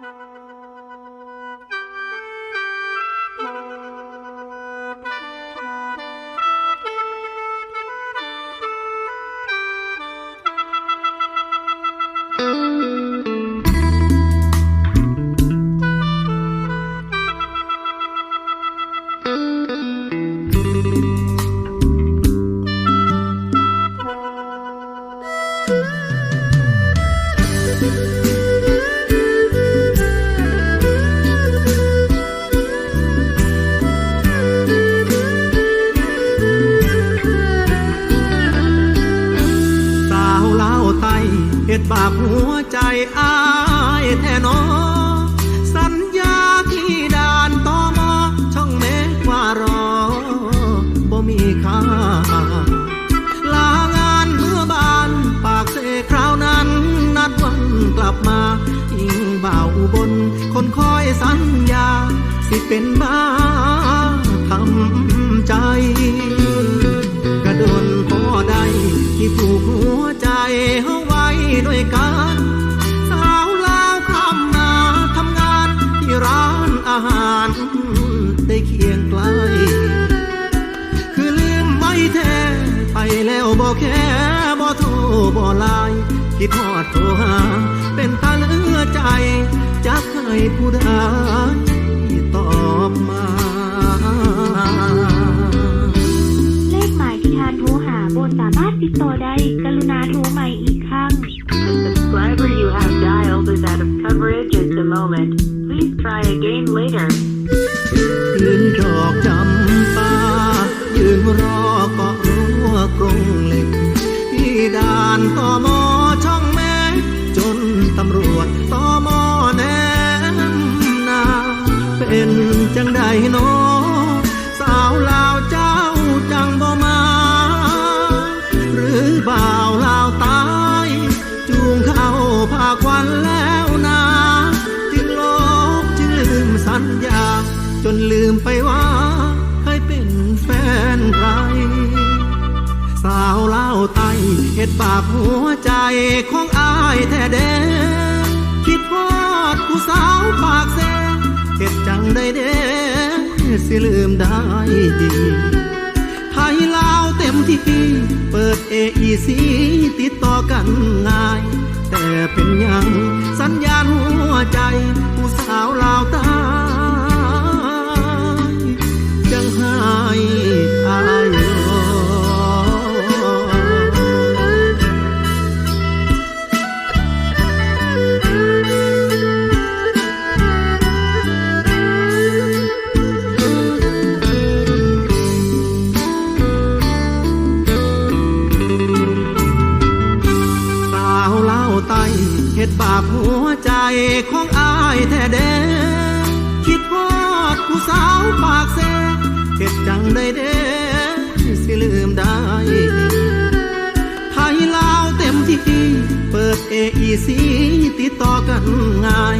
ส อายแท้หนอ สัญญาที่ด่านตอมอช่องเมฆว่ารอบ่มีค่าลางานเมื่อบานปากเสคราวนั้น นัดวันกลับมาอิงบ่าวอุบล คนคอยสัญญา สิเป็นบ้า บ่ไลน์คิดฮอดโทรหา เป็นตาเหลือใจจักให้ผู้ใดตอบมาเลขหมายที่ทานโทรหาบนสามารถติดต่อได้ กรุณาโทรใหม่อีกครั้ง The subscriber you have dialed is out of coverage at the moment. Please try again later. จังใดโนอสาวลาวเจ้าจังบ่มา หรือบ่าวลาวตาย จูงเข้าพาควันแล้วนาจึงลบจึงลืมสัญญา จนลืมไปว่าเคยเป็นแฟนใคร สาวลาวไตเฮ็ดบาปหัวใจของอายแท้เด้ สิลืมได้ดีไทยลาวเต็มที่เปิด AEC ติดต่อกันง่าย แต่เป็นยัง ของอายแท้เด้คิดฮอดผู้สาวปากแซเฮ็ดจังได้เด้สิลืมได้ไทยลาวเต็มที่ เปิดเอไอซีติดต่อกันง่าย